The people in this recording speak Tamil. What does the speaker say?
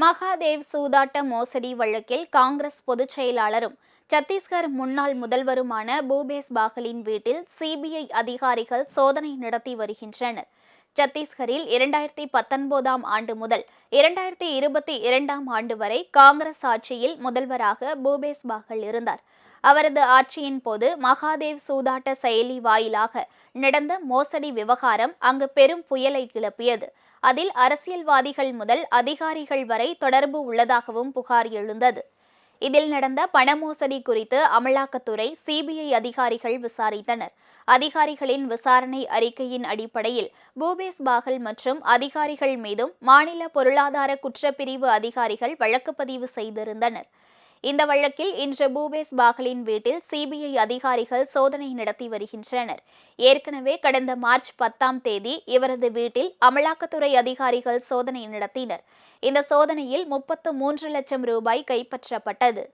மகாதேவ் சூதாட்ட மோசடி வழக்கில் காங்கிரஸ் பொதுச் செயலாளரும் சத்தீஸ்கர் முன்னாள் முதல்வருமான பூபேஸ் பாகலின் வீட்டில் சிபிஐ அதிகாரிகள் சோதனை நடத்தி வருகின்றனர். சத்தீஸ்கரில் இரண்டாயிரத்தி பத்தொன்பதாம் ஆண்டு முதல் இரண்டாயிரத்தி இருபத்தி இரண்டாம் ஆண்டு வரை காங்கிரஸ் ஆட்சியில் முதல்வராக பூபேஸ் பாகல் இருந்தார். அவரது ஆட்சியின் போது மகாதேவ் சூதாட்ட செயலி வாயிலாக நடந்த மோசடி விவகாரம் அங்கு பெரும் புயலை கிளப்பியது. அதில் அரசியல்வாதிகள் முதல் அதிகாரிகள் வரை தொடர்பு உள்ளதாகவும் புகார் எழுந்தது. இதில் நடந்த பண மோசடி குறித்து அமலாக்கத்துறை சிபிஐ அதிகாரிகள் விசாரித்தனர். அதிகாரிகளின் விசாரணை அறிக்கையின் அடிப்படையில் பூபேஸ் பாகல் மற்றும் அதிகாரிகள் மீதும் மாநில பொருளாதார குற்றப்பிரிவு அதிகாரிகள் வழக்கு பதிவு செய்திருந்தனர். இந்த வழக்கில் இன்று பூபேஸ் பாகலின் வீட்டில் சிபிஐ அதிகாரிகள் சோதனை நடத்தி வருகின்றனர். ஏற்கனவே கடந்த மார்ச் பத்தாம் தேதி இவரது வீட்டில் அமலாக்கத்துறை அதிகாரிகள் சோதனை நடத்தினர். இந்த சோதனையில் முப்பத்து மூன்று லட்சம் ரூபாய் கைப்பற்றப்பட்டது.